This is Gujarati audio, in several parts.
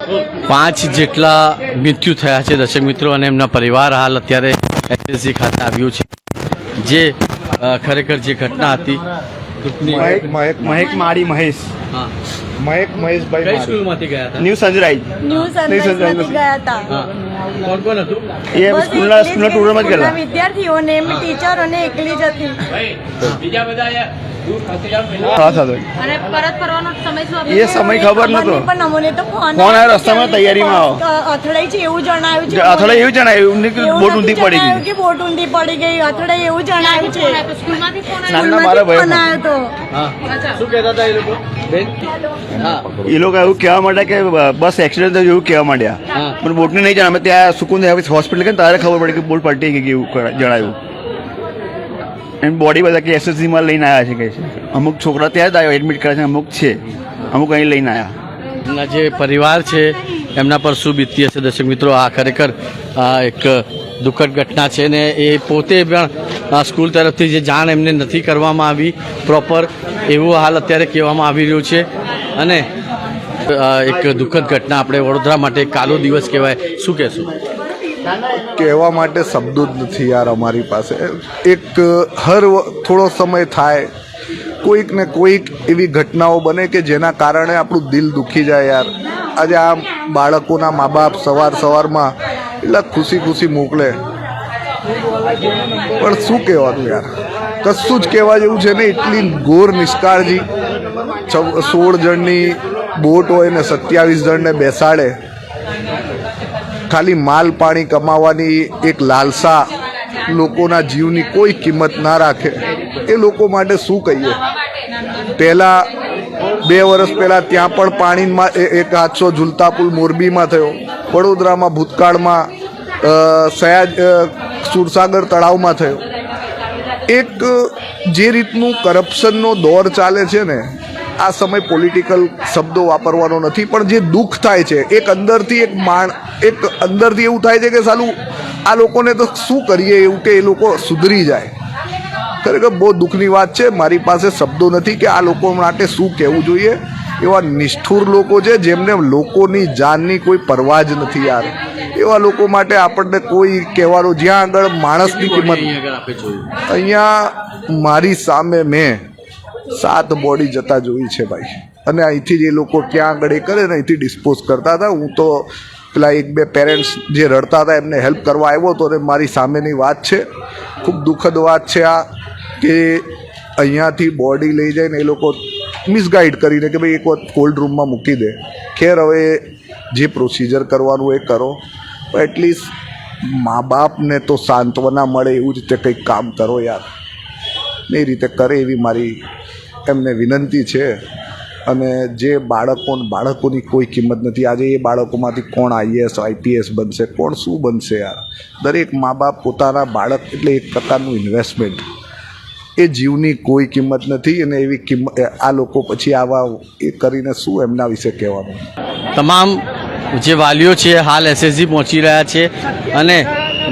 પાંચ જેટલા મૃત્યુ થયા છે દર્શક મિત્રો અને એમના પરિવાર હાલ અત્યારે એસએસસી ખાતે આવ્યું છે. જે ખરેખર જે ઘટના હતી મહેક મહેક માળી મહેશ. હા. મહેક મહેશભાઈ કઈ. સ્કૂલમાંથી ગયા હતા? ન્યૂ સનરાઈઝ સનરાઈઝમાંથી સનરાઈઝ ગયા હતા. કોણ કોણ હતું? એ સ્કૂલના સ્કૂલના ટુરમાં જ ગયેલા. વિદ્યાર્થીઓને એમ ટીચરોને એકલી જ હતી. બીજા બધા અને પરત ફરવાનો સમય શું એ સમય ખબર નતો ફોન આવ્યો રસ્તામાં તૈયારીમાં. અથડાઈ છે એવું જણાવ્યું છે? અથડાઈ એવું એમને બોટ ઊંધી પડી ગઈ. કે બોટ ઊંધી પડી ગઈ. અથડાઈ એવું જણાયું છે. સ્કૂલમાંથી ફોન મારા ભાઈ શું કહેતા હતા એ લોકો? એ લોકો એવું કહેવા માંડ્યા કે બસ એક્સિડન્ટ થયું એવું કહેવા માંડ્યા. પણ બોટને નહીં જણાવે ત્યાં સુકૂન હોસ્પિટલ કે તારે ખબર પડી કે બોટ પલટી ગઈ એવું જણાવ્યું એમ બોડી બધા કે એસએસસીમાં લઈને આવ્યા છે કે છે. અમુક છોકરા ત્યાં જ આવ્યો એડમિટ કર્યા છે અમુક છે. અમુક અહીં લઈને આવ્યા. એમના જે પરિવાર છે એમના પર શું બીતી હશે? દર્શક મિત્રો આ ખરેખર આ એક દુઃખદ ઘટના છે ને એ પોતે પણ સ્કૂલ તરફથી જે જાણ એમને નથી કરવામાં આવી પ્રોપર, એવું હાલ અત્યારે કહેવામાં આવી રહ્યું છે. અને એક દુઃખદ ઘટના આપણે વડોદરા માટે કાલો દિવસ કહેવાય. શું કહેશું? કહેવા માટે શબ્દો જ નથી યાર અમારી પાસે. એક, હર થોડો સમય થાય, કોઈક ને કોઈક એવી ઘટનાઓ બને કે જેના કારણે આપણું દિલ દુખી જાય યાર. આજે આ બાળકોના મા બાપ સવાર સવારમાં એટલા ખુશી ખુશી મોકલે. પણ શું કહેવાનું યાર? કશું જ કહેવા જેવું છે ને, એટલી ઘોર નિષ્કાળજી. સોળ જણની બોટ હોય ને, સત્યાવીસ જણને બેસાડે. ખાલી માલ પાણી કમાવાની એક લાલસા લોકોના જીવની કોઈ કિંમત ના રાખે. એ લોકો માટે શું કહીએ? પહેલાં બે વર્ષ પહેલાં ત્યાં પણ પાણીમાં એક હાદસો ઝુલતા પુલ મોરબીમાં થયો. વડોદરામાં ભૂતકાળમાં સયાજ સુરસાગર તળાવમાં થયો. એક, જે રીતનું કરપ્શનનો દોર ચાલે છે ને, આ સમય પોલિટિકલ શબ્દો વાપરવાનો નથી, પણ જે દુઃખ થાય છે, એક અંદરથી એક માણ, એક અંદરથી એવું થાય છે કે સાલું, આ લોકોને તો શું કરીએ એવું કે એ લોકો સુધરી જાય. ખરેખર બહુ દુઃખની વાત છે, મારી પાસે શબ્દો નથી કે આ લોકો માટે શું કહેવું જોઈએ. એવા નિષ્ઠુર લોકો છે જેમને લોકોની જાનની કોઈ પરવા જ નથી યાર. એવા લોકો માટે આપણને કોઈ કહેવાનું જ્યાં આગળ માણસની કિંમત જોયું? અહીંયા મારી સામે મેં સાત બોડી જતા જોઈ છે ભાઈ. અને અહીંથી જ એ લોકો ક્યાં આગળ એ કરે ને અહીંથી ડિસ્પોઝ કરતા હતા. હું તો પેલા એક બે પેરેન્ટ્સ જે રડતા હતા એમને હેલ્પ કરવા આવ્યો હતો અને મારી સામેની વાત છે. ખૂબ દુઃખદ વાત છે આ કે અહીંયાથી બોડી લઈ જઈને એ લોકો મિસગાઈડ કરીને કે ભાઈ એક વખત કોલ્ડ રૂમમાં મૂકી દે. ખેર હવે જે પ્રોસિજર કરવાનું એ કરો. પણ એટલીસ્ટ મા બાપને તો સાંત્વના મળે એવું જ રીતે કંઈક કામ કરો યાર. એ રીતે કરે એવી મારી એમને વિનંતી છે. અને જે બાળકો બાળકોની કોઈ કિંમત નથી, આજે એ બાળકોમાંથી કોણ આઈએસ આઈપીએસ બનશે, કોણ શું બનશે યાર? દરેક મા બાપ પોતાના બાળક એટલે એક પ્રકારનું ઇન્વેસ્ટમેન્ટ એ જીવની કોઈ કિંમત નથી અને એવી કિંમત આ લોકો પછી આવા એ કરીને શું એમના વિશે કહેવાનું? તમામ જે વાલીઓ છે હાલ એસએસજી પહોંચી રહ્યા છે અને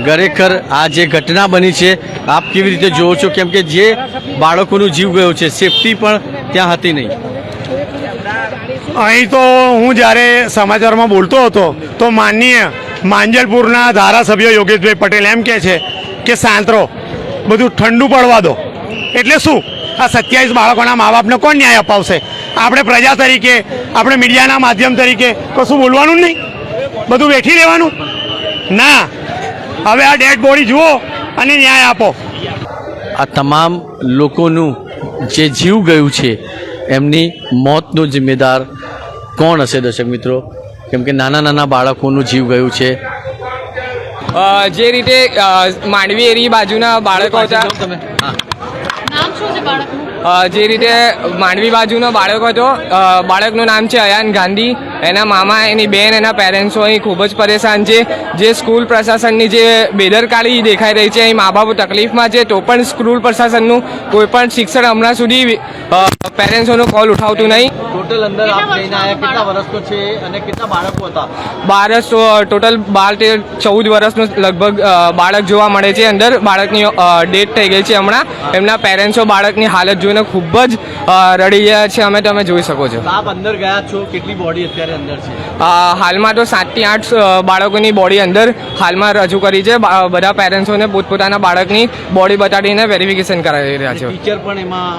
ખરેખર આ જે ઘટના બની છે આપ કેવી રીતે જોવો છો? કેમ કે જે બાળકોનું જીવ ગયો છે સેફટી પણ ત્યાં હતી નહીં. અહીં તો હું જ્યારે સમાચારમાં બોલતો હતો તો માનનીય માંજલપુરના ધારાસભ્ય યોગેશભાઈ પટેલ એમ કહે છે કે સાંતરો બધું ઠંડુ પડવા દો. એટલે શું? આ સત્યાવીસ બાળકોના મા બાપને કોણ ન્યાય અપાવશે? આપણે પ્રજા તરીકે આપણે મીડિયાના માધ્યમ તરીકે કશું બોલવાનું જ નહીં. બધું બેઠી રહેવાનું. ના. હવે આ ડેડ બોડી જુઓ અને ન્યાય આપો. આ તમામ લોકોનું જે જીવ ગયું છે એમની મોતનો જિમ્મેદાર કોણ હશે દર્શક મિત્રો? કેમ કે નાના નાના બાળકોનું જીવ ગયું છે. જે રીતે માંડવી એરી બાજુના બાળકો હતા તમે હા નામ શું છે બાળકનું અ, જે રીતે માંડવી બાજુનો બાળક હતો બાળકનું નામ છે અયાન ગાંધી. એના મામા એની બેન એના પેરેન્ટ્સો અહીં ખૂબ જ પરેશાન છે. જે સ્કૂલ પ્રશાસનની જે બેદરકારી દેખાઈ રહી છે અહીં મા બાપ તકલીફમાં છે તો પણ સ્કૂલ પ્રશાસનનું કોઈ પણ શિક્ષણ હમણાં સુધી પેરેન્ટ્સોનો કોલ ઉઠાવતું નહીં. ટોટલ અંદર આપ જઈને આવ્યા કેટલા વર્ષનો છે અને કેટલા બાળકો હતા? બારસ ટોટલ બાર તેર ચૌદ વર્ષનો લગભગ બાળક જોવા મળે છે. અંદર બાળકની ડેથ થઈ ગઈ છે હમણાં. એમના પેરેન્ટ્સો બાળકની હાલત જોઈને ખૂબ જ રડી ગયા છે. અમે તમે જોઈ શકો છો. આપ અંદર ગયા છો કેટલી બોડી અત્યારે? હાલમાં તો સાતથી આઠ બાળકોની બોડી અંદર હાલમાં રજૂ કરી છે. બધા પેરેન્ટ્સોને પોતપોતાના બાળકની બોડી બતાડીને વેરિફિકેશન કરાવી રહ્યા છે. ટીચર પણ એમાં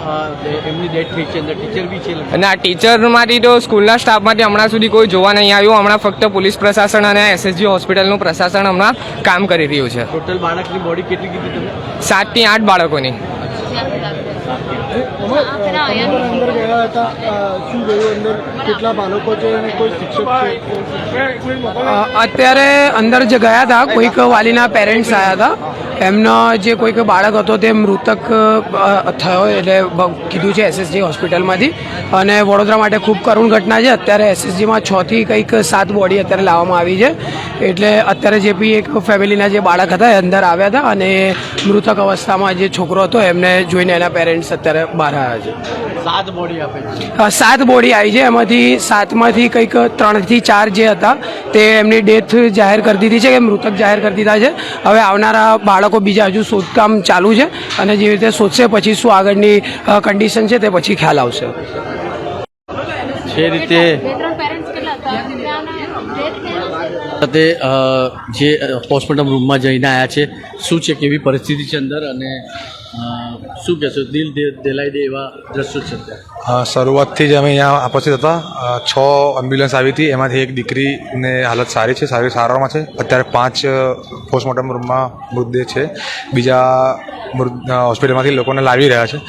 એમની ડેથ થઈ છે ટીચર બી છે ના ટીચરમાંથી તો સ્કૂલના સ્ટાફમાંથી હમણાં સુધી કોઈ જોવા નહીં આવ્યું. હમણાં ફક્ત પોલીસ પ્રશાસન અને એસએસજી હોસ્પિટલનું પ્રશાસન હમણાં કામ કરી રહ્યું છે. ટોટલ બાળકની બોડી કેટલી કીધી તમે? સાતથી આઠ બાળકોની. પેલા શિક્ષક છે અત્યારે અંદર જે ગયા હતા. કોઈક વાલીના પેરેન્ટ્સ આવ્યા હતા. એમનો જે કોઈક બાળક હતો તે મૃતક થયો એટલે કીધું છે એસએસજી હોસ્પિટલમાંથી. અને વડોદરા માટે ખૂબ કરુણ ઘટના છે. અત્યારે એસએસજીમાં છથી કંઈક સાત બોડી અત્યારે લાવવામાં આવી છે. એટલે અત્યારે જે બી એક ફેમિલીના જે બાળક હતા એ અંદર આવ્યા હતા અને મૃતક અવસ્થામાં જે છોકરો હતો એમને જોઈને એના પેરેન્ટ્સ અત્યારે બહાર આવ્યા છે સાત બોડી આપે છે. સાત બોડી આવી છે. એમાંથી સાતમાંથી કંઈક ત્રણથી ચાર જે હતા તે એમની ડેથ જાહેર કરી દીધી છે કે મૃતક જાહેર કરી દીધા છે. હવે આવનારા બાળકો બીજા હજુ શોધકામ ચાલુ છે અને જેવી રીતે શોધશે પછી શું આગળની કન્ડિશન છે તે પછી ખ્યાલ આવશે. જે રીતે સાથે જે પોસ્ટમોર્ટમ રૂમમાં જઈને આવ્યા છે શું છે કેવી પરિસ્થિતિ છે અંદર અને શું કહેશો? દિલ દેલાઈ દે એવા દ્રશ્યો છે શરૂઆતથી જ અમે અહીંયા ઉપસ્થિત હતા. છ એમ્બ્યુલન્સ આવી હતી. એમાંથી એક દીકરીને હાલત સારી છે, સારી સારવારમાં છે. અત્યારે પાંચ પોસ્ટમોર્ટમ રૂમમાં મૃતદેહ છે. બીજા હોસ્પિટલમાંથી લોકોને લાવી રહ્યા છે.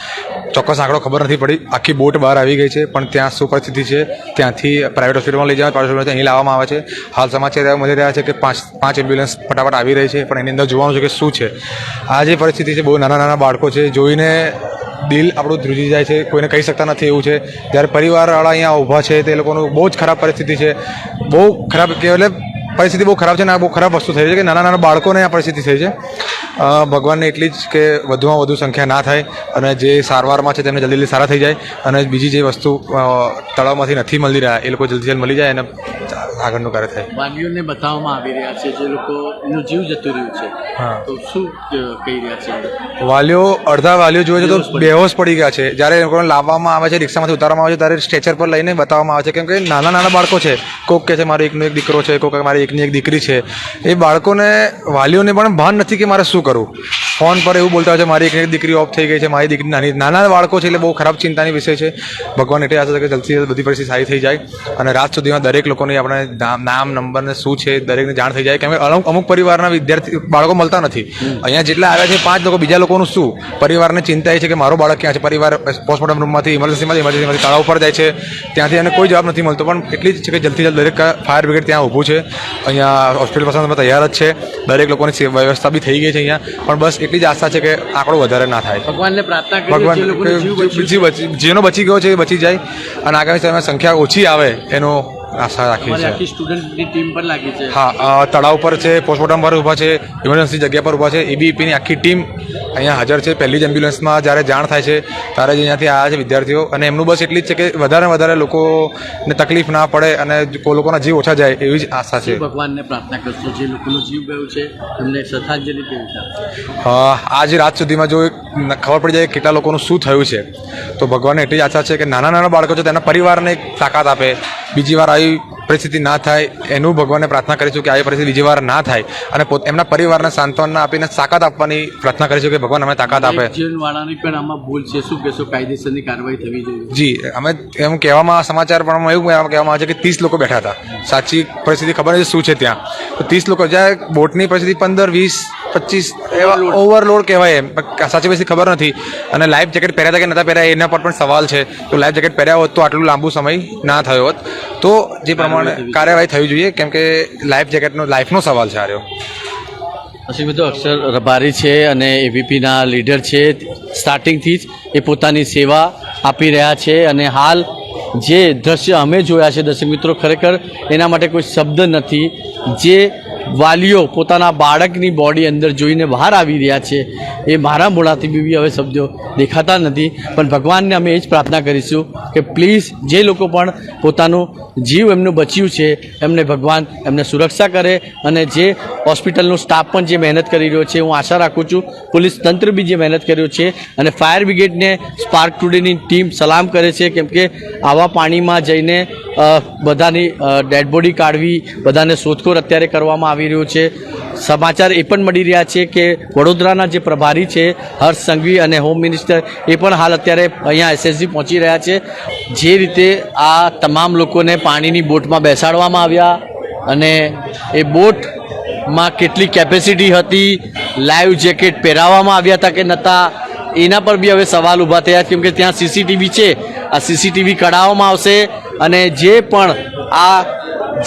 ચોક્કસ આંકડો ખબર નથી પડી. આખી બોટ બહાર આવી ગઈ છે, પણ ત્યાં શું પરિસ્થિતિ છે, ત્યાંથી પ્રાઇવેટ હોસ્પિટલમાં લઈ જવા પ્રાઇવેટ અહીં લાવવામાં આવે છે. હાલ સમાચાર એવા મળી રહ્યા છે કે પાંચ પાંચ એમ્બ્યુલન્સ ફટાફટ આવી રહી છે, પણ એની અંદર જોવાનું છે કે શું છે. આ જે પરિસ્થિતિ છે, બહુ નાના નાના બાળકો છે. જોઈને દિલ આપણું ધ્રુજી જાય છે, કોઈને કહી શકતા નથી એવું છે. જ્યારે પરિવારવાળા અહીંયા ઊભા છે, તે લોકોનું બહુ જ ખરાબ પરિસ્થિતિ છે. બહુ ખરાબ કે એટલે પરિસ્થિતિ બહુ ખરાબ છે ને આ બહુ ખરાબ વસ્તુ થઈ છે કે નાના નાના બાળકોને આ પરિસ્થિતિ થઈ છે. ભગવાનને એટલી જ કે વધુમાં વધુ સંખ્યા ના થાય અને જે સારવારમાં છે તેમને જલ્દી સારા થઈ જાય અને બીજી જે વસ્તુ તળાવમાંથી નથી મળી રહ્યા એ લોકો જલ્દી જલ્દી મળી જાય અને આગળનું કાર્ય થાય. માનવીઓને બતાવવામાં આવી રહ્યા છે જે લોકો એનું જીવ જતું રહ્યું છે. હા. તો શું કહી રહ્યા છે? વાલીઓ અડધા વાલીઓ જોઈએ છે તો બેહોશ પડી ગયા છે. જ્યારે એ લોકોને લાવવામાં આવે છે રિક્ષામાંથી ઉતારવામાં આવે છે ત્યારે સ્ટ્રેચર પર લઈને બતાવવામાં આવે છે. કેમ કે નાના નાના બાળકો છે. કોક કે છે મારો એકનો એક દીકરો છે કોક મારી એકની એક દીકરી છે. એ બાળકોને વાલીઓને પણ ભાન નથી કે મારે શું કરવું ફોન પર એવું બોલતા હોય છે, મારી એક દીકરી ઓફ થઈ ગઈ છે, મારી દીકરી નાની નાના બાળકો છે એટલે બહુ ખરાબ ચિંતાની વિષય છે. ભગવાન એટલે આશા છે કે જલ્દીથી બધી પરિસ્થિતિ સારી થઈ જાય અને રાત સુધીમાં દરેક લોકોને આપણે નામ- નંબર ને શું છે, દરેકને જાણ થઈ જાય. કેમ કે અમુક અમુક પરિવારના વિદ્યાર્થી, બાળકો મળતા નથી. અહીંયા જેટલા આવ્યા છે, પાંચ લોકો, બીજા લોકોનું શું? પરિવારને ચિંતા એ છે કે મારો બાળક ક્યાં છે? પરિવાર પોસ્ટમોર્ટમ રૂમમાંથી ઇમરજન્સીમાંથી ઇમરજન્સીમાંથી તળાવ ઉપર જાય છે. ત્યાંથી એને કોઈ જવાબ નથી મળતો. પણ એટલી જ છે કે જલ્દીથી જલ્દ દરેક ફાયર બ્રિગેડ ત્યાં ઊભું છે. અહીંયા હોસ્પિટલ પાસે તૈયાર જ છે. દરેક લોકોની વ્યવસ્થા બી થઈ ગઈ છે અહીંયા. પણ બસ એટલી જ આશા છે કે આંકડો વધારે ના થાય. ભગવાનને પ્રાર્થના ભગવાન જેનો બચી ગયો છે એ બચી જાય અને આગામી સમયમાં સંખ્યા ઓછી આવે એનો આશા રાખી છે આખી સ્ટુડન્ટની ટીમ પણ લાગી છે. હા તળાવ પર છે પોસ્ટમોર્ટમ પર ઊભા છે ઇમરજન્સી જગ્યા પર ઊભા છે એબીપીની આખી ટીમ અહીંયા હાજર છે પહેલી જ એમ્બ્યુલન્સમાં. જ્યારે જાણ થાય છે ત્યારે જ અહીંયાથી આવ્યા છે વિદ્યાર્થીઓ. અને એમનું બસ એટલી જ છે કે વધારે વધારે લોકોને તકલીફ ના પડે અને લોકોના જીવ ઓછા જાય એવી જ આશા છે. ભગવાનને પ્રાર્થના કરશો જે લોકોનો જીવ ગયો છે એમને શ્રદ્ધાંજલિ કેવી આજ રાત સુધીમાં જો ખબર પડી જાય કે કેટલા લોકોનું શું થયું છે તો ભગવાનને એટલી જ આશા છે કે નાના નાના બાળકો છે તેના પરિવારને એક તાકાત આપે. બીજી વાર આવી પરિસ્થિતિ ના થાય એનું ભગવાનને પ્રાર્થના કરીશું કે આવી પરિસ્થિતિ બીજી વાર ના થાય. અને એમના પરિવારને સાંત્વના આપીને તાકાત આપવાની પ્રાર્થના કરીશું કે ભગવાન અમે તાકાત આપે. પણ આમાં ભૂલ છે શું કહેશો? કાયદેસરની કાર્યવાહી થવી જોઈએ. જી અમે એમ કહેવામાં સમાચાર પણ એવું કહેવામાં આવે છે કે ત્રીસ લોકો બેઠા હતા. સાચી પરિસ્થિતિ ખબર નથી શું છે ત્યાં. તો ત્રીસ લોકો જ્યાં બોટની પરિસ્થિતિ પંદર વીસ પચીસ એવા ઓવરલોડ કહેવાય એમ. સાચી પછી ખબર નથી. અને લાઈફ જેકેટ પહેર્યા હતા કે નહોતા પહેર્યા એના પર પણ સવાલ છે. તો લાઈફ જેકેટ પહેર્યા હોત તો આટલું લાંબુ સમય ના થયો હોત. તો જે પ્રમાણે કાર્યવાહી થવી જોઈએ કેમ કે લાઈફ જેકેટનો લાઈફનો સવાલ છે આ રહ્યો. પછી બધો અક્ષર રબારી છે અને એબીપીના લીડર છે. સ્ટાર્ટિંગથી જ એ પોતાની સેવા આપી રહ્યા છે અને હાલ જે દ્રશ્ય અમે જોયા છે દર્શક મિત્રો ખરેખર એના માટે કોઈ શબ્દ નથી. જે વાલીઓ પોતાના બાળકની બોડી અંદર જોઈને બહાર આવી રહ્યા છે. એ મારા મોડાથી બી હવે શબ્દો દેખાતા નથી. પણ ભગવાનને અમે એ જ પ્રાર્થના કરીશું કે પ્લીઝ જે લોકો પણ પોતાનું જીવ એમનું બચ્યું છે, એમને ભગવાન એમને સુરક્ષા કરે અને જે હોસ્પિટલનો સ્ટાફ પણ જે મહેનત કરી રહ્યો છે, હું આશા રાખું છું, પોલીસ તંત્ર બી જે મહેનત કર્યો છે અને ફાયર બ્રિગેડને સ્પાર્ક ટુડેની ટીમ સલામ કરે છે, કેમ કે આવા પાણીમાં જઈને બધાની ડેડ બોડી કાઢવી, બધાને શોધખોળ અત્યારે કરવામાં આવી રહ્યું છે. સમાચાર એ પણ મળી રહ્યા છે કે વડોદરાના જે પ્રભારી છે, હર્ષ સંઘવી અને હોમ મિનિસ્ટર, એ પણ હાલ અત્યારે અહીંયા એસએસજી પહોંચી રહ્યા છે. જે રીતે આ તમામ લોકોને પાણીની બોટમાં બેસાડવામાં આવ્યા અને એ બોટમાં કેટલી કેપેસિટી હતી લાઈવ જેકેટ પહેરાવવામાં આવ્યા હતા કે નહોતા એના પર બી હવે સવાલ ઊભા થયા, કેમ કે ત્યાં સીસીટીવી છે. આ સીસીટીવી કઢાવવામાં આવશે અને જે પણ આ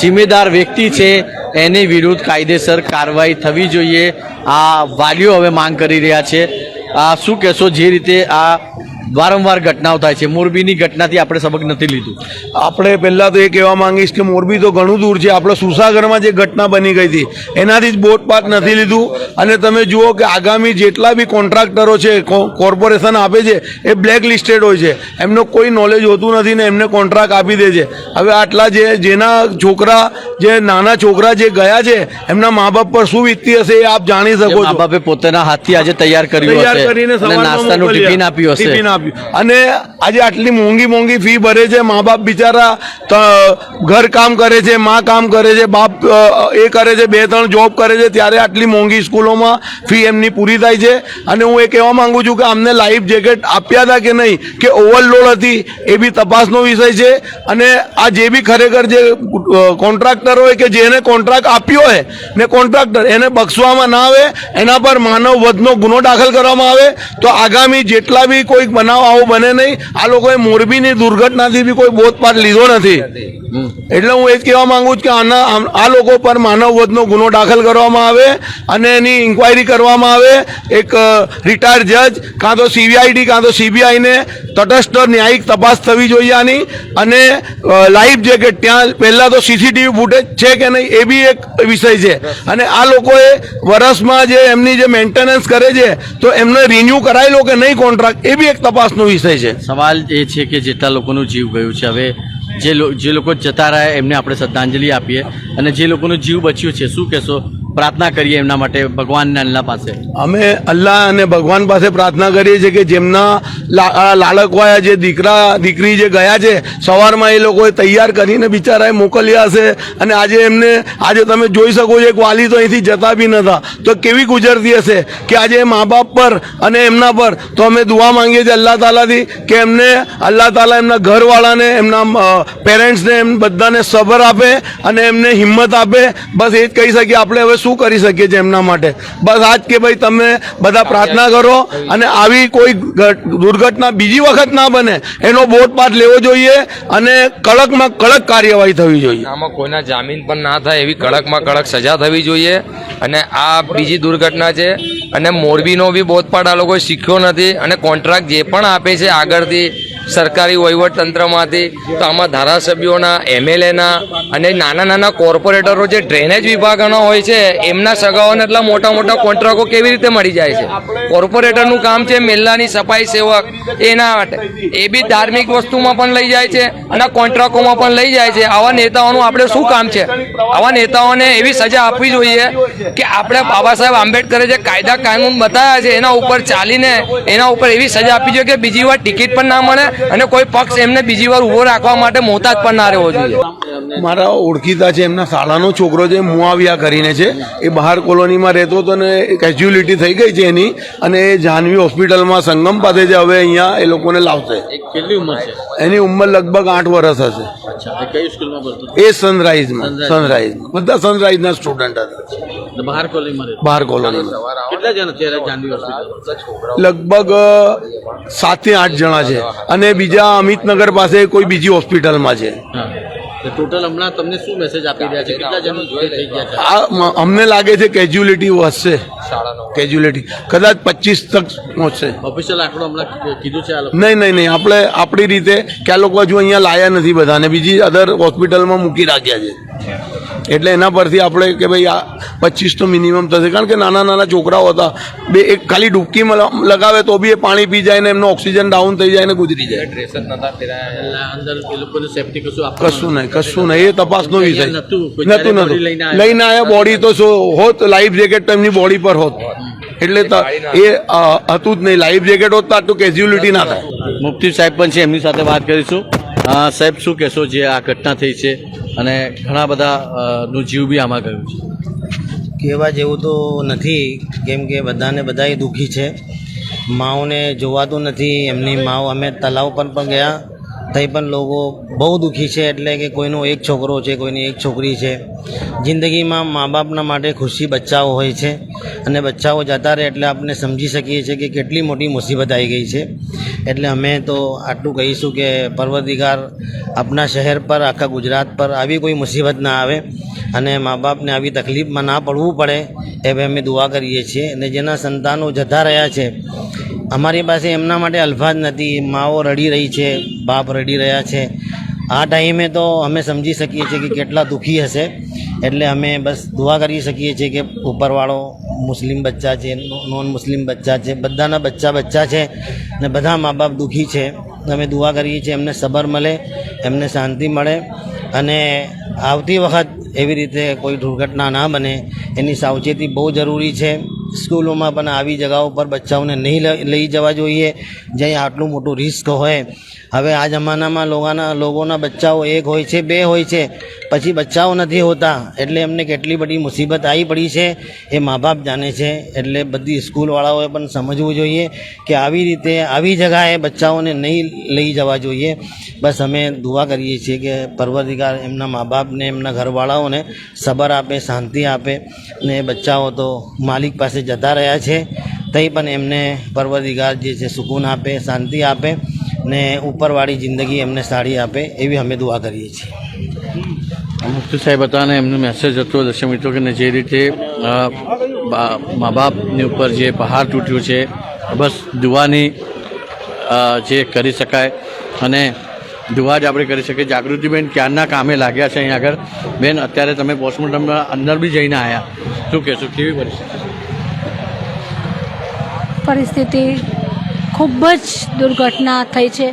જિમ્મેદાર વ્યક્તિ છે, એની વિરુદ્ધ કાયદેસર કાર્યવાહી થવી જોઈએ. આ વાલીઓ હવે માંગ કરી રહ્યા છે. આ શું કહેશો? જે રીતે આ વારંવાર ઘટનાઓ થાય છે. મોરબીની ઘટનાથી આપણે સબક નથી લીધું. આપણે પહેલાં તો એ કહેવા માંગીશ કે મોરબી તો ઘણું દૂર છે. આપણે સુસાગરમાં જે ઘટના બની ગઈ હતી એનાથી જ બોટપાટ નથી લીધું. અને તમે જુઓ કે આગામી જેટલા બી કોન્ટ્રાક્ટરો છે કોર્પોરેશન આપે છે એ બ્લેક લિસ્ટેડ હોય છે. એમનો કોઈ નોલેજ હોતું નથી ને એમને કોન્ટ્રાક્ટ આપી દે છે. હવે આટલા જે જેના છોકરા જે નાના છોકરા જે ગયા છે એમના મા બાપ પર શું વીતતી હશે એ આપ જાણી શકો મા છો. બાપે પોતાના હાથથી આજે તૈયાર કર્યું હશે નાસ્તાનું ટિફિન આપ્યું હશે. આપ્યું અને આજે આટલી મોંઘી મોંઘી ફી ભરે છે. મા બાપ બિચારા ઘર કામ કરે છે, મા કામ કરે છે, બાપ એ કરે છે, બે ત્રણ જોબ કરે છે. ત્યારે આટલી મોંઘી સ્કૂલોમાં ફી એમની પૂરી થાય છે. અને હું એ કહેવા માંગુ છું કે અમને લાઈફ જેકેટ આપ્યા હતા કે નહીં, કે ઓવરલોડ હતી, એ બી તપાસનો વિષય છે. અને આ જે બી ખરેખર જે કોન્ટ્રાક્ટર હોય કે જેને કોન્ટ્રાક્ટ આપ્યો હોય, ને કોન્ટ્રાક્ટર એને બક્ષવામાં ના આવે, એના પર માનવ વધનો ગુનો દાખલ કરવામાં આવે, તો આગામી જેટલા બી કોઈ બનાવ આવો બને નહીં. આ લોકોએ મોરબીની દુર્ઘટનાથી બી કોઈ બોધપાઠ લીધો નથી. એટલે હું એ જ કહેવા માંગુ છું કે આના આ લોકો પર માનવ વધનો ગુનો દાખલ કરવામાં આવે અને એની ઇન્ક્વાયરી કરવામાં આવે. એક રિટાયર્ડ જજ કાં તો સીબીઆઈડી કાં તો સીબીઆઈને તટસ્થ ન્યાયિક તપાસ થવી જોઈએ આની. અને લાઈફ જેકેટ ત્યાં પહેલાં તો સીસીટીવી ફૂટેજ છે કે નહીં એ બી એક વિષય છે. અને આ લોકોએ વર્ષમાં જે એમની જે મેન્ટેનન્સ કરે છે તો એમને રિન્યૂ કરાયેલો કે નહીં કોન્ટ્રાક્ટ એ બી એક તપાસનો વિષય છે. સવાલ એ છે કે જેટલા લોકોનું જીવ ગયું છે, હવે જે જે લોકો જતા રહ્યા એમને આપણે શ્રદ્ધાંજલિ આપીએ અને જે લોકોનું જીવ બચ્યું છે, શું કહેશો? પ્રાર્થના કરીએ એમના માટે ભગવાનના અલ્લાહ પાસે. અમે અલ્લાહ અને ભગવાન પાસે પ્રાર્થના કરીએ છીએ કે જેમના લાડકવાયા જે દીકરા, દીકરી જે ગયા છે, સવારમાં એ લોકોએ તૈયાર કરીને બિચારાએ મોકલ્યા હશે અને આજે એમને, આજે તમે જોઈ શકો છો, એક વાલી તો અહીંથી જતા બી નતા તો કેવી ગુજરતી હશે કે આજે મા બાપ પર અને એમના પર તો અમે દુઆ માંગીએ છીએ અલ્લાહ તાલાથી કે એમને, અલ્લાહ તાલા એમના ઘરવાળાને, એમના પેરેન્ટ્સને એમ બધાને સબર આપે અને એમને હિંમત આપે. બસ એ જ કહી શકીએ, આપણે હવે શું કરી શકીએ છીએ એમના માટે? બસ આજ કે ભાઈ તમે બધા પ્રાર્થના કરો અને આવી કોઈ દુર્ઘટના બીજી વખત ના બને એનો બોધપાઠ લેવો જોઈએ અને કડકમાં કડક કાર્યવાહી થવી જોઈએ. આમાં કોઈના જામીન પણ ના થાય એવી કડકમાં કડક સજા થવી જોઈએ અને આ બીજી દુર્ઘટના છે અને મોરબીનો બી બોધપાઠ આ લોકોએ શીખ્યો નથી અને કોન્ટ્રાક્ટ જે પણ આપે છે આગળથી સરકારી વહીવટ તંત્રમાંથી તો આમાં ધારાસભ્યોના, એમએલએના અને નાના નાના કોર્પોરેટરો જે ડ્રેનેજ વિભાગના હોય છે, એમના સગાઓને એટલા મોટા મોટા કોન્ટ્રાક્ટો કેવી રીતે મળી જાય છે? કોર્પોરેટરનું કામ છે મેલ્લાની સફાઈ સેવક, એના માટે. એ બી ધાર્મિક વસ્તુમાં પણ લઈ જાય છે અને કોન્ટ્રાક્ટોમાં પણ લઈ જાય છે. આવા નેતાઓનું આપણે શું કામ છે? આવા નેતાઓને એવી સજા આપવી જોઈએ કે આપણે બાબા સાહેબ આંબેડકરે જે કાયદા કાનૂન બતાવ્યા છે, એના ઉપર ચાલીને એના ઉપર એવી સજા આપવી જોઈએ કે બીજી વાર ટિકિટ પણ ના મળે અને કોઈ પક્ષ એમને બીજી વાર ઊભો રાખવા માટે મોહતાજ પણ ના રહેવો જોઈએ. મારા ઓળખીતા છે એમના શાળાનો છોકરો છે મુઆવિયા કરીને છે. એ બહાર કોલોનીમાં રહેતો હતો અને કેજ્યુલિટી થઈ ગઈ છે એની અને એ જાનવી હોસ્પિટલમાં સંગમ પાસે છે હવે અહીંયા એ લોકોને લાવશે. કેટલી ઉંમર છે? એની ઉંમર લગભગ આઠ વર્ષ હશે. એ કઈ સ્કૂલમાં ભણતો એ સનરાઈઝમાં સનરાઈઝમાં બધા સનરાઈઝના સ્ટુડન્ટ હતા. બહાર કોલોની બહાર કોલોનીમાં. કેટલા જણ અત્યારે જાનવી હોસ્પિટલ? લગભગ સાતથી આઠ જણા છે. અને બીજા અમિતનગર પાસે કોઈ બીજી હોસ્પિટલમાં છે. ટોટલ હમણાં તમને શું મેસેજ આપી રહ્યા છે? કેટલા જણ થઈ ગયા છે? આ અમને લાગે છે કેજ્યુલિટી વધશે. કેજ્યુલિટી કદાચ પચીસ તક પહોંચશે ઓફિશિયલ આંકડો હમણાં કીધું છે નહીં નહીં નહીં. આપણે આપણી રીતે કે આ લોકો હજુ અહીંયા લાયા નથી બધાને. બીજી અધર હોસ્પિટલમાં મૂકી રાખ્યા છે. એટલે એના પરથી આપણે કે ભાઈ આ પચીસ તો મિનિમમ થશે. કારણ કે નાના નાના છોકરાઓ હતા બે એક ખાલી ડૂબકી લગાવે તો બી એ પાણી પી જાય ને એમનો ઓક્સિજન ડાઉન થઈ જાય ને ગુજરી જાય. કશું નહીં કશું નહીં. એ તપાસનો વિષય. નતું નતું લઈને આવ્યા. બોડી તો શું હોત લાઈફ જેકેટ તો એમની બોડી પર હોત. એટલે એ હતું. જ નહીં. લાઈફ જેકેટ હોત તો આટલું કેઝ્યુલિટી ના થાય. મુફ્તી સાહેબ પણ છે એમની સાથે વાત કરીશું. સાહેબ, શું કહેશો જે આ ઘટના થઈ છે અને ઘણા બધા નું જીવ બી આમાં ગયું છે? કહેવા જેવું તો નથી, કેમ કે બધાને બધાએ દુઃખી છે. માઓને જોવાતું નથી, એમની માઓ, અમે તલાવ પર પણ ગયા. તઈ પણ લોકો બહુ દુઃખી છે એટલે કે કોઈનો એક છોકરો છે, કોઈની એક છોકરી છે. જિંદગીમાં મા બાપના માટે ખુશી બચ્ચાઓ હોય છે અને બચ્ચાઓ જતા રહે એટલે આપણે સમજી શકીએ છીએ કે કેટલી મોટી મુસીબત આવી ગઈ છે. એટલે અમે તો આટલું કહીશું કે પર્વતિકાર આપણા શહેર પર, આખા ગુજરાત પર આવી કોઈ મુસીબત ના આવે અને મા બાપને આવી તકલીફમાં ના પડવું પડે એવી અમે દુઆ કરીએ છીએ. અને જેના સંતાનો જતા રહ્યા છે, અમારી પાસે એમના માટે અલ્ફાજ નથી માઓ રડી રહી છે બાપ રડી રહ્યા છે. આ ટાઈમે તો અમે સમજી શકીએ છીએ કે કેટલા દુઃખી હશે. એટલે અમે બસ દુઆ કરી શકીએ છીએ કે ઉપરવાળો મુસ્લિમ બચ્ચા છે નોન મુસ્લિમ બચ્ચા છે, બધાના બચ્ચા બચ્ચા છે ને બધા મા બાપ દુઃખી છે. અમે દુઆ કરીએ છીએ, એમને સબર મળે, એમને શાંતિ મળે અને આવતી વખત એવી રીતે કોઈ દુર્ઘટના ના બને. એની સાવચેતી બહુ જરૂરી છે. સ્કૂલોમાં પણ આવી જગાઓ પર બચ્ચાઓને નહીં લઈ જવા જોઈએ, જ્યાં આટલું મોટું રિસ્ક હોય. હવે આ જમાનામાં લોકોના લોકોના બચ્ચાઓ એક હોય છે, બે હોય છે. પછી બચ્ચાઓ નથી હોતા, એટલે એમને કેટલી બધી મુસીબત આવી પડી છે, એ મા બાપ જાણે છે. એટલે બધી સ્કૂલવાળાઓએ પણ સમજવું જોઈએ કે આવી રીતે, આવી જગાએ બચ્ચાઓને નહીં લઈ જવા જોઈએ. બસ અમે દુઆ કરીએ છીએ કે પર્વધિકાર એમના મા બાપને એમના ઘરવાળાઓને સબર આપે, શાંતિ આપે, ને બચ્ચાઓ તો માલિક પાસે જતા રહ્યા છે. તઈ પણ એમને પર્વતિકાર જે છે, સુકૂન આપે, શાંતિ આપે ને ઉપરવાળી જિંદગી એમને સારી આપે એવી અમે દુઆ કરીએ છીએ. મુફ્તી સાહેબ હતા અને એમનો મેસેજ હતો, દર્શક મિત્રો, કે જે રીતે મા બાપની ઉપર જે પહાડ તૂટ્યો છે, બસ દુવાની જે કરી શકાય અને દુવા જ આપણે કરી શકીએ. જાગૃતિબેન ક્યારના કામે લાગ્યા છે અહીંયા આગળ? બેન, અત્યારે તમે પોસ્ટમોર્ટમના અંદર બી જઈને આવ્યા શું કહેશો, કેવી પરિસ્થિતિ? પરિસ્થિતિ ખૂબ જ દુર્ઘટના થઈ છે.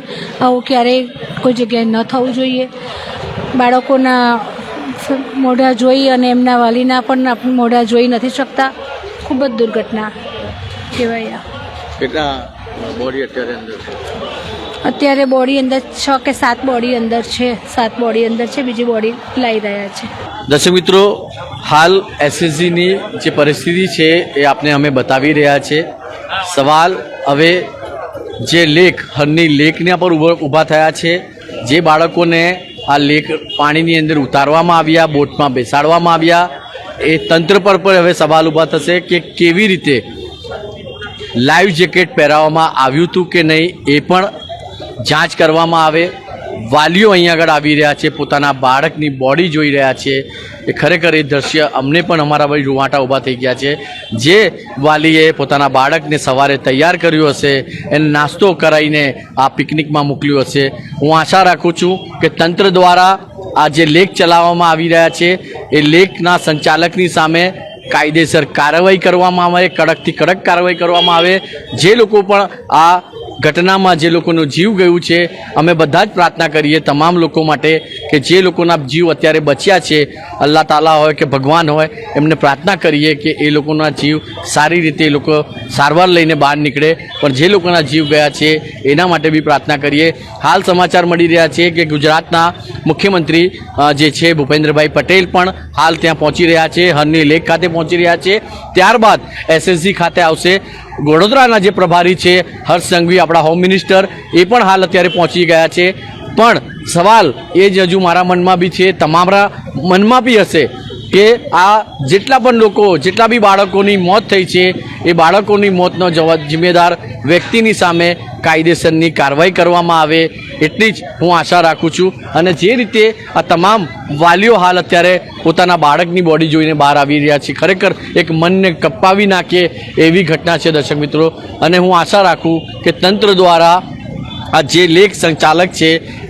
આવું ક્યારેય કોઈ જગ્યાએ ન થવું જોઈએ. બાળકોના મોઢા જોઈ અને એમના વાલીના પણ આપણે મોઢા જોઈ નથી શકતા. ખૂબ જ દુર્ઘટના કહેવાય આ. કેટલા બોડી અત્યારે અંદર છે? અત્યારે બોડી અંદર છ કે સાત બોડી અંદર છે. સાત બોડી અંદર છે બીજી બોડી લાવી રહ્યા છે. દર્શક મિત્રો હાલ એસએસજીની જે પરિસ્થિતિ છે એ આપને અમે બતાવી રહ્યા છે. સવાલ હવે જે લેક હરની લેકના પર ઊભો- થયા છે, જે બાળકોને આ લેક પાણીની અંદર ઉતારવામાં આવ્યા, બોટમાં બેસાડવામાં આવ્યા, એ તંત્ર પર પણ હવે સવાલ ઊભા થશે કે કેવી રીતે લાઈવ જેકેટ પહેરાવવામાં આવ્યું હતું કે નહીં, એ પણ જાંચ કરવામાં આવે. વાલીઓ અહીંયા આગળ આવી રહ્યા છે, પોતાના બાળકની બોડી જોઈ રહ્યા છે. એ ખરેખર એ દ્રશ્ય અમને પણ અમારા ભાઈ રૂવાટા ઊભા થઈ ગયા છે. જે વાલીએ પોતાના બાળકને સવારે તૈયાર કર્યું હશે, એને નાસ્તો કરાવીને આ પિકનિકમાં મોકલ્યું હશે. હું આશા રાખું છું કે તંત્ર દ્વારા આ જે લેક ચલાવવામાં આવી રહ્યા છે, એ લેકના સંચાલકની સામે કાયદેસર કાર્યવાહી કરવામાં આવે, કડકથી કડક કાર્યવાહી કરવામાં આવે. જે લોકો પણ આ ઘટનામાં જે લોકોનું જીવ ગયું છે, અમે બધા જ પ્રાર્થના કરીએ તમામ લોકો માટે કે જે લોકોના જીવ અત્યારે બચ્યા છે, અલ્લાહ તાલા હોય કે ભગવાન હોય, એમને પ્રાર્થના કરીએ કે એ લોકોના જીવ સારી રીતે એ લોકો સારવાર લઈને બહાર નીકળે. પણ જે લોકોના જીવ ગયા છે, એના માટે બી પ્રાર્થના કરીએ. હાલ સમાચાર મળી રહ્યા છે કે ગુજરાતના મુખ્યમંત્રી જે છે ભૂપેન્દ્રભાઈ પટેલ પણ હાલ ત્યાં પહોંચી રહ્યા છે, હરની લેક ખાતે પહોંચી રહ્યા છે. ત્યારબાદ એસએસજી ખાતે આવશે. વડોદરાના જે પ્રભારી છે, હર્ષ સંઘવી, આપણા હોમ મિનિસ્ટર એ પણ હાલ અત્યારે પહોંચી ગયા છે. પણ સવાલ એ જ હજુ મારા મનમાં બી છે, તમારા મનમાં બી હશે કે આ જેટલા પણ લોકો, જેટલા બી બાળકોની મોત થઈ છે, એ બાળકોની મોતનો જવા, જિમ્મેદાર વ્યક્તિની સામે કાયદેસરની કાર્યવાહી કરવામાં આવે, એટલી જ હું આશા રાખું છું. અને જે રીતે આ તમામ વાલીઓ હાલ અત્યારે પોતાના બાળકની બોડી જોઈને બહાર આવી રહ્યા છે, ખરેખર એક મનને કપાવી નાખે એવી ઘટના છે દર્શક મિત્રો. અને હું આશા રાખું કે તંત્ર દ્વારા આ જે લેખ સંચાલક છે,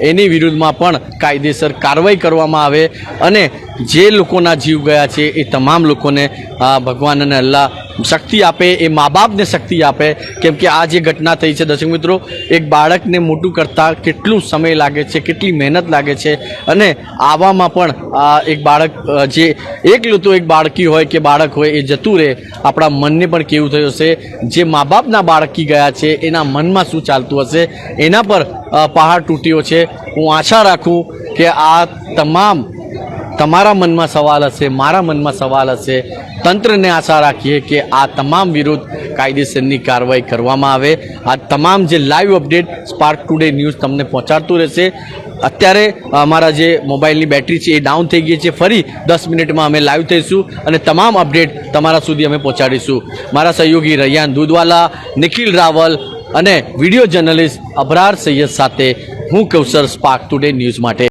એની વિરુદ્ધમાં પણ કાયદેસર કાર્યવાહી કરવામાં આવે. અને જે લોકોના જીવ ગયા છે એ તમામ લોકોને ભગવાન અને અલ્લાહ શક્તિ આપે, એ મા બાપને શક્તિ આપે. કેમ કે આ જે ઘટના થઈ છે દર્શક મિત્રો, એક બાળકને મોટું કરતાં કેટલું સમય લાગે છે, કેટલી મહેનત લાગે છે અને આવામાં પણ એક બાળક જે એકલું એક બાળકી હોય કે બાળક હોય એ જતું રહે, આપણા મનને પણ કેવું થયું હશે? જે મા બાપના બાળકી ગયા છે એના મનમાં શું ચાલતું હશે? એના પર પહાડ તૂટ્યો છે. હું આશા રાખું કે આ તમામ તમારા મનમાં સવાલ હશે, મારા મનમાં સવાલ હશે, તંત્રને આશા રાખીએ કે આ તમામ વિરુદ્ધ કાયદેસરની કાર્યવાહી કરવામાં આવે. આ તમામ જે live update Spark today news તમને પહોંચાડતું રહેશે. અત્યારે અમારા જે મોબાઈલની બેટરી છે એ ડાઉન થઈ ગઈ છે. ફરી દસ મિનિટમાં અમે લાઈવ થઈશું અને તમામ અપડેટ તમારા સુધી અમે પહોંચાડીશું. મારા સહયોગી રૈયાન દૂધવાલા, નિખિલ રાવલ અને વીડિયો જર્નલિસ્ટ અબરાર સૈયદ સાથે હું કૌશર સ્પાર્ક ટુડે ન્યૂઝ માટે